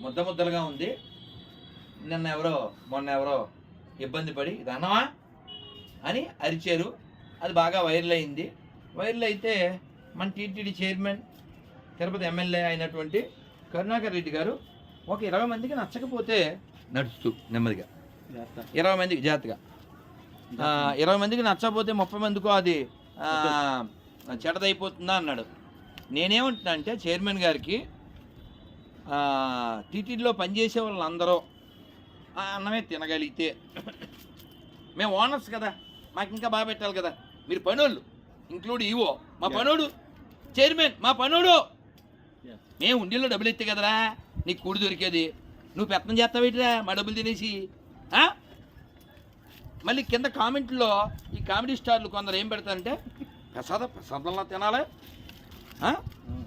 ముద్ద ముద్దలుగా ఉంది. నిన్న ఎవరో మొన్న ఎవరో ఇబ్బంది పడి ఇది అన్నమా అని అరిచారు. అది బాగా వైరల్ అయింది. వైరల్ అయితే మన టీటీడీ చైర్మన్ తిరుపతి ఎమ్మెల్యే అయినటువంటి కరుణాకర్ రెడ్డి గారు ఒక ఇరవై మందికి నచ్చకపోతే నడుస్తూ నెమ్మదిగా. ఇరవై మందికి జాగ్రత్తగా. ఆ, ఇరవై మందికి నచ్చకపోతే ముప్పై మందికో అది చెడదైపోతుందా అన్నాడు. నేనేమంటున్నా అంటే చైర్మన్ గారికి టీటీడీలో పనిచేసే వాళ్ళందరూ అన్నమే తినగలిగితే మేము ఓనర్స్ కదా మాకు ఇంకా బాగా పెట్టాలి కదా. మీరు పనోళ్ళు ఇంక్లూడ్ ఈవో. మా పనోడు చైర్మన్ మా పనోడు. మేము ఉండిలో డబ్బులు ఎత్తే కదరా నీకు కూడి దొరికేది. నువ్వు పెత్తనం చేస్తావేటిరా మా డబ్బులు తినేసి? మళ్ళీ కింద కామెంట్లో ఈ కామెడీ స్టార్లు కొందరు ఏం పెడతారంటే ప్రసాద ప్రసాదంలో తినాలి?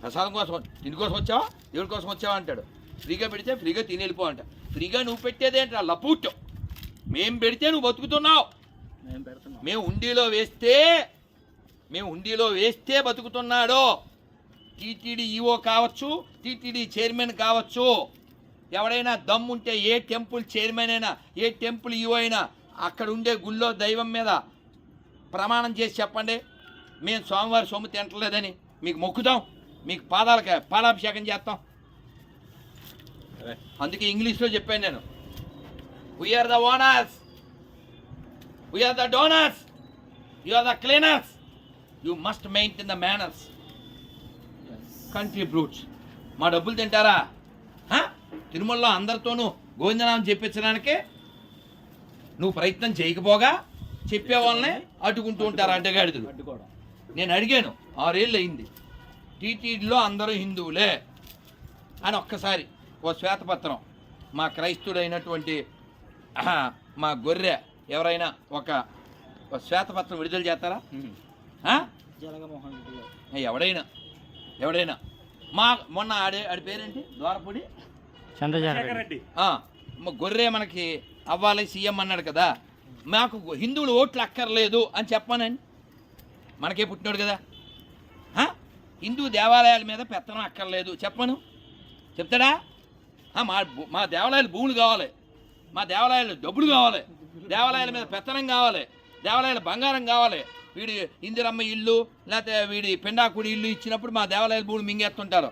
ప్రసాదం కోసం దీని కోసం వచ్చావా? దేవుడి కోసం వచ్చావా అంటాడు. ఫ్రీగా పెడితే ఫ్రీగా తిని వెళ్ళిపో అంట. ఫ్రీగా నువ్వు పెట్టేదేంట్రా లపూట్. మేం పెడితే నువ్వు బతుకుతున్నావు. మేము మేము హుండీలో వేస్తే మేము హుండీలో వేస్తే బతుకుతున్నాడు. T T D E O కావచ్చు టీటీడీ చైర్మన్ కావచ్చు. ఎవడైనా దమ్ముంటే ఏ టెంపుల్ చైర్మన్ అయినా ఏ టెంపుల్ ఈఓ అయినా అక్కడ ఉండే గుళ్ళో దైవం మీద ప్రమాణం చేసి చెప్పండి. మేము స్వామివారి సొమ్ము తింటలేదని మీకు మొక్కుతాం. మీకు పాదాలకి పాలాభిషేకం చేస్తాం. అందుకే ఇంగ్లీష్లో చెప్పాను నేను. We're the owners we're the donors you are the cleaners you must maintain the manners country brutes మా డబ్బులు తింటారా? తిరుమలలో అందరితోనూ గోవిందనామం చెప్పించడానికే నువ్వు ప్రయత్నం చేయకపోగా చెప్పే వాళ్ళనే అడ్డుకుంటూ ఉంటారు? అడ్డగాడిదలు అడ్డుకోవడం. నేను అడిగాను ఆరేళ్ళు అయింది టీటీడీలో అందరూ హిందువులే అని ఒక్కసారి ఓ శ్వేతపత్రం మా క్రైస్తుడైనటువంటి మా గొర్రె ఎవరైనా ఒక ఒక శ్వేతపత్రం విడుదల చేస్తారా? ఆ? జలగమోహన్ రెడ్డి ఎవడైనా ఎవడైనా. మా మొన్న ఆడే ఆడి పేరేంటి? ద్వారపూడి? చంద్రశేఖర్ రెడ్డి ఆ, మా గొర్రె మనకి అవ్వాలి సీఎం అన్నాడు కదా. మాకు హిందువులు ఓట్లు అక్కర్లేదు అని చెప్పానండి. మనకే పుట్టినాడు కదా? హిందూ దేవాలయాల మీద పెత్తనం అక్కర్లేదు. చెప్పను? చెప్తాడా? మా మా దేవాలయాలు భూములు కావాలి. మా దేవాలయాలు డబ్బులు కావాలి. దేవాలయాల మీద పెత్తనం కావాలి. దేవాలయాల బంగారం కావాలి. వీడి ఇందిరమ్మ ఇల్లు లేకపోతే వీడి పెండాకుడి ఇల్లు ఇచ్చినప్పుడు మా దేవాలయాల భూములు మింగేస్తుంటారు?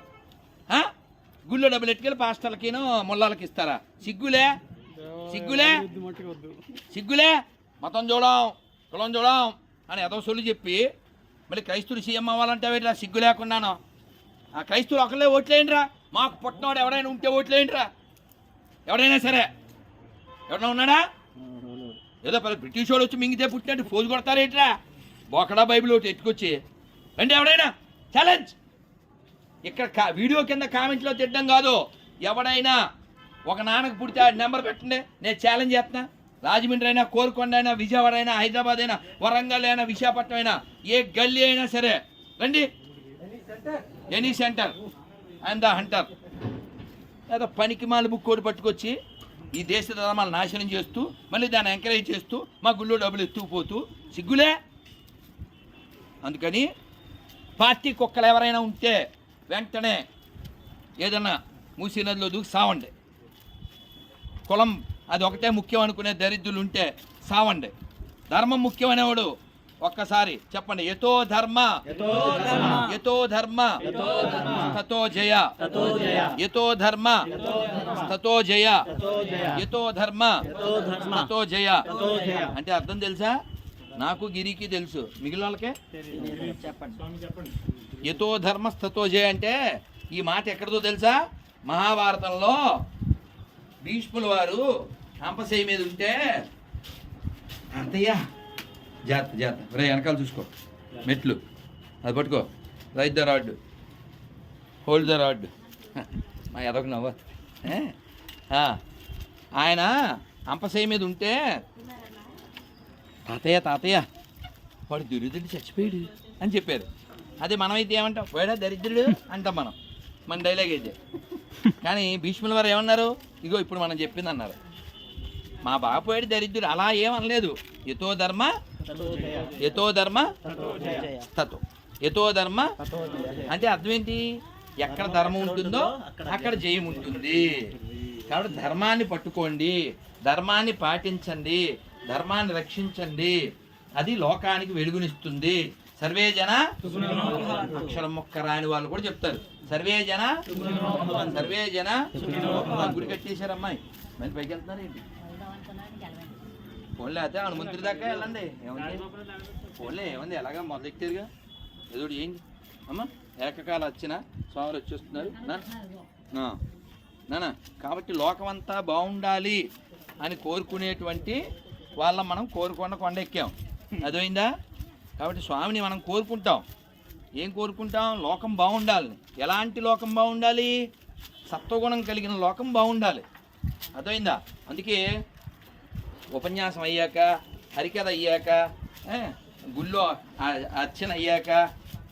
గుళ్ళో డబ్బులు ఎట్టుకెళ్ళి పాస్టర్లకిను ముళ్ళాలకి ఇస్తారా? సిగ్గులే? సిగ్గులే. సిగ్గులే? మతం చూడం కులం చూడం అని ఏదో సొల్లు చెప్పి మళ్ళీ క్రైస్తుడు సీఎం అవ్వాలంటే వీటిలా సిగ్గు లేకున్నాను ఆ క్రైస్తువులు ఒకళ్ళే ఓట్లేయండిరా. మాకు పుట్టినవాడు ఎవడైనా ఉంటే ఓట్లేయండిరా. ఎవడైనా సరే. ఎవడైనా ఉన్నాడా? ఏదో పది బ్రిటిష్ వాడు వచ్చి మింగితే పుట్టినట్టు ఫోజు కొడతారేట్రా? బోకడా బైబిల్ ఒకటి ఎత్తుకొచ్చి. రండి ఎవడైనా? ఛాలెంజ్! ఇక్కడ కా- వీడియో కింద కామెంట్లో తిట్టడం కాదు. ఎవడైనా ఒక నాన్నకు పుడితే ఆ నెంబర్ పెట్టండి. నేను ఛాలెంజ్ చేస్తున్నా. రాజమండ్రి అయినా కోరుకొండ అయినా విజయవాడ అయినా హైదరాబాద్ అయినా వరంగల్ అయినా విశాఖపట్నం అయినా ఏ గల్లీ అయినా సరే. రండి. Any center. And the hunter. లేదా పనికి మాల బుక్ కోడి పట్టుకొచ్చి ఈ దేశ ధర్మాలు నాశనం చేస్తూ మళ్ళీ దాన్ని ఎంకరేజ్ చేస్తూ మా గుళ్ళో డబ్బులు ఎత్తుకుపోతూ సిగ్గులే? అందుకని పార్టీ కుక్కలు ఎవరైనా ఉంటే వెంటనే ఏదన్నా మూసీ నదిలో దూకి సావండి. కులం అది ఒకటే ముఖ్యం అనుకునే దరిద్రులు ఉంటే సావండి. ధర్మం ముఖ్యం అనేవాడు ఒక్కసారి చెప్పండి. ఎతో ధర్మ ఎతో ధర్మ తతో జయ ఎతో ధర్మ తతో జయ ఎతో ధర్మ తతో జయ. అంటే అర్థం తెలుసా? నాకు గిరికి తెలుసు. మిగిలిన వాళ్ళకే? చెప్పండి. యతో ధర్మస్థతో జయ అంటే ఈ మాట ఎక్కడిదో తెలుసా? మహాభారతంలో భీష్ముల వారు కాంపసేయ మీద ఉంటే అంతయ్యా జాగ్రత్త జాగ్రత్త. రే వెనకాల చూసుకో. మెట్లు. అది పట్టుకో. Right the rod. Hold the rod. మా ఎదొక నవ్వ. ఆయన అంపసేయ మీద ఉంటే తాతయ్య తాతయ్య వాడు దురిద్రుడు చచ్చిపోయాడు అని చెప్పారు. అదే మనమైతే ఏమంటాం? వాడా దరిద్రుడు అంటాం మనం. మన డైలాగ్ అయితే. కానీ భీష్ముల వారు ఏమన్నారు? ఇగో ఇప్పుడు మనం చెప్పింది అన్నారు మా బాపోయాడు దరిద్రుడు అలా ఏమనలేదు. ఎతో ధర్మ ఎతో ధర్మ తతో. ఎతో ధర్మ అంటే అర్థం ఏంటి? ఎక్కడ ధర్మం ఉంటుందో అక్కడ జయం ఉంటుంది. కాబట్టి ధర్మాన్ని పట్టుకోండి ధర్మాన్ని పాటించండి ధర్మాన్ని రక్షించండి. అది లోకానికి వెలుగునిస్తుంది. సర్వే జన అక్షరం మొక్క రాని వాళ్ళు కూడా చెప్తారు. సర్వే జన సర్వే జన గుడి కట్టేశారు అమ్మాయి మరి పైకి వెళ్తున్నారు ఏంటి? ఫోన్లే అయితే హనుమంతుడి దాకా వెళ్ళండి. ఏముంది? ఫోన్లే ఏముంది? ఎలాగా మొదలెక్కారుగా ఏదో ఏంటి? అమ్మ ఏకకాల వచ్చిన స్వాములు వచ్చేస్తున్నారు. నా నానా కాబట్టి లోకమంతా బాగుండాలి అని కోరుకునేటువంటి వాళ్ళ మనం కోరుకున్న కొండ ఎక్కాం. అదైందా కాబట్టి స్వామిని మనం కోరుకుంటాం. ఏం కోరుకుంటాం? లోకం బాగుండాలని ఎలాంటి లోకం బాగుండాలి? సత్వగుణం కలిగిన లోకం బాగుండాలి. అర్థమైందా? అందుకే ఉపన్యాసం అయ్యాక హరికథ అయ్యాక గుళ్ళో అర్చన అయ్యాక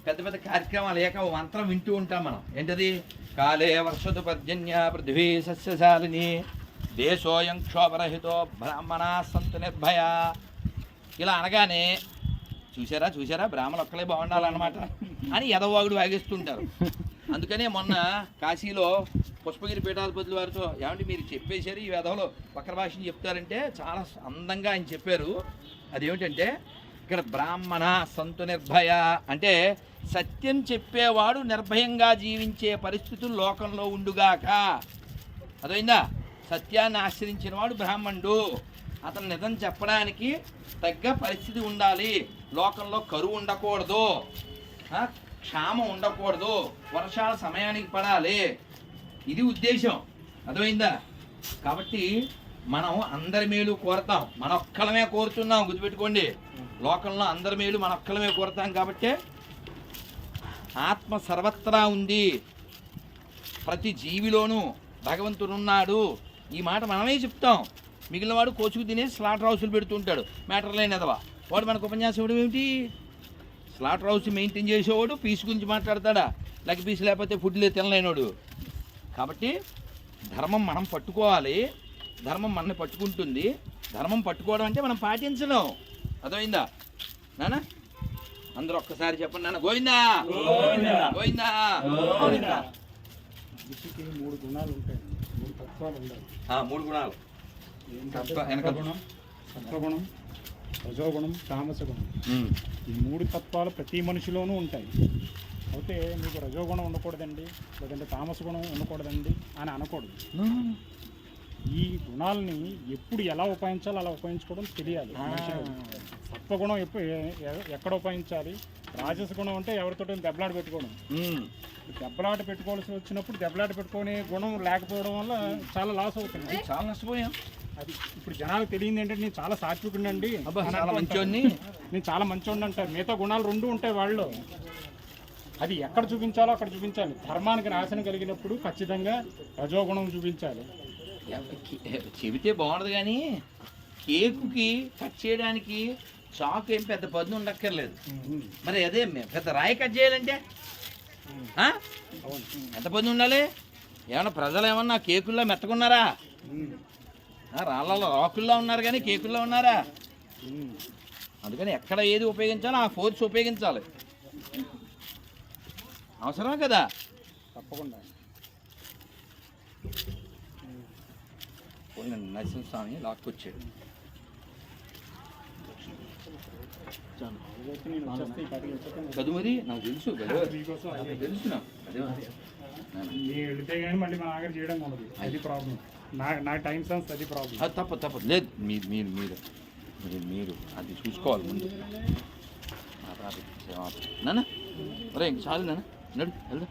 పెద్ద పెద్ద కార్యక్రమాలు అయ్యాక ఓ మంత్రం వింటూ ఉంటాం మనం. ఏంటది? కాలే వర్షతు పర్జన్య పృథ్వీ సస్యశాలిని దేశోయం క్షోభరహితో బ్రాహ్మణ సంతు నిర్భయ. ఇలా అనగానే చూసారా చూసారా బ్రాహ్మణులు ఒక్కలే బాగుండాలన్నమాట. అని ఎదవాగుడు వాగిస్తుంటారు. అందుకనే మొన్న కాశీలో పుష్పగిరి పీఠాధిపతుల వారితో ఏమంటే మీరు చెప్పేశారు ఈ వెధవలో వక్ర భాషను చెప్తారంటే చాలా అందంగా ఆయన చెప్పారు. అదేమిటంటే ఇక్కడ బ్రాహ్మణ సంతు నిర్భయ అంటే సత్యం చెప్పేవాడు నిర్భయంగా జీవించే పరిస్థితులు లోకంలో ఉండుగాక. అదైందా సత్యాన్ని ఆశ్రయించిన వాడు బ్రాహ్మణుడు. అతను నిజం చెప్పడానికి తగ్గ పరిస్థితి ఉండాలి. లోకంలో కరువు ఉండకూడదు. క్షామం ఉండకూడదు. వర్షాల సమయానికి పడాలి. ఇది ఉద్దేశం. అర్థమైందా? కాబట్టి మనం అందరి మేలు కోరతాం. మన ఒక్కలమే కోరుతున్నాం. గుర్తుపెట్టుకోండి. లోకంలో అందరి మేలు మన ఒక్కలమే కోరతాం కాబట్టి ఆత్మ సర్వత్రా ఉంది. ప్రతి జీవిలోనూ భగవంతుడున్నాడు. ఈ మాట మనమే చెప్తాం. మిగిలిన వాడు కోచుకు తినేసి స్లాటర్ హౌస్లు పెడుతుంటాడు. మ్యాటర్ లేని ఎదవా వాడు మనకు ఉపన్యాసం ఇవ్వడం ఏమిటి? స్లాటర్ హౌస్ మెయింటైన్ చేసేవాడు పీస్ గురించి మాట్లాడతాడా? లెగ్ పీస్ లేకపోతే ఫుడ్ లేదు తినలేనోడు. కాబట్టి ధర్మం మనం పట్టుకోవాలి. ధర్మం మనల్ని పట్టుకుంటుంది. ధర్మం పట్టుకోవడం అంటే మనం పాటించడం అర్థమైందా? నానా అందరూ ఒక్కసారి చెప్పండి నాన్న. గోవిందా? గోవిందా. మూడు గుణాలు ఉంటాయి. మూడు తత్వాలు ఉండాలి. ఆ, మూడు గుణాలు. సత్వగుణం సత్వగుణం రజోగుణం తామస గుణం ఉమ్. ఈ మూడు తత్వాలు ప్రతి మనిషిలోనూ ఉంటాయి. అయితే మీకు రజోగుణం ఉండకూడదండి లేదంటే తామస గుణం ఉండకూడదండి అని అనకూడదు. ఈ గుణాలని ఎప్పుడు ఎలా ఉపయోగించాలో అలా ఉపయోగించుకోవడం తెలియాలి సత్వగుణం ఎప్పుడు ఎక్కడ ఉపయోగించాలి రాజస గుణం అంటే ఎవరితో దెబ్బలాట పెట్టుకోవడం. దెబ్బలాట పెట్టుకోవాల్సి వచ్చినప్పుడు దెబ్బలాట పెట్టుకునే గుణం లేకపోవడం వల్ల చాలా లాస్ అవుతుంది. చాలా నష్టపోయాం. అది ఇప్పుడు జనాలకు తెలియదు ఏంటంటే నేను చాలా సాత్వికుండండి చాలా మంచోడిని. నేను చాలా మంచోడిని అంటారు మిగతా గుణాలు రెండు ఉంటాయి వాళ్ళు అది ఎక్కడ చూపించాలో అక్కడ చూపించాలి. ధర్మానికి నాశనం కలిగినప్పుడు ఖచ్చితంగా రజోగుణం చూపించాలి. చెబితే బాగుండదు కానీ కేకుకి కట్ చేయడానికి చాకు ఏం పెద్ద పదును ఉండక్కర్లేదు. మరి అదే పెద్ద రాయి కట్ చేయాలంటే? ఎంత పదును ఉండాలి? ఏమన్నా ప్రజలు ఏమన్నా కేకుల్లో మెత్తకున్నారా? రాళ్ళలో రాకుల్లో ఉన్నారు కానీ కేకుల్లో ఉన్నారా. అందుకని ఎక్కడ ఏది ఉపయోగించాలో ఆ ఫోర్స్ ఉపయోగించాలి. అవసరమే కదా? తప్పకుండా. పోయిన నరసింహస్వామి లాక్కొచ్చాడు. ఇదైతే నేను వచ్చేస్తే ఈ పదికి వచ్చేస్తే చదువు మరి? నాకు తెలుసు తెలుసు నాకు అదే మళ్ళీ మా ఆఖరి చేయడం అది ప్రాబ్లం. నా టైం సెన్స్ అది ప్రాబ్లం అది తప్పదు తప్పదు. లేదు మీరు మీరు మీరు మీరు మీరు అది చూసుకోవాలి ముందు. నాన్న ఒరే చాలు నాన్న. నడు వెళ్దాం.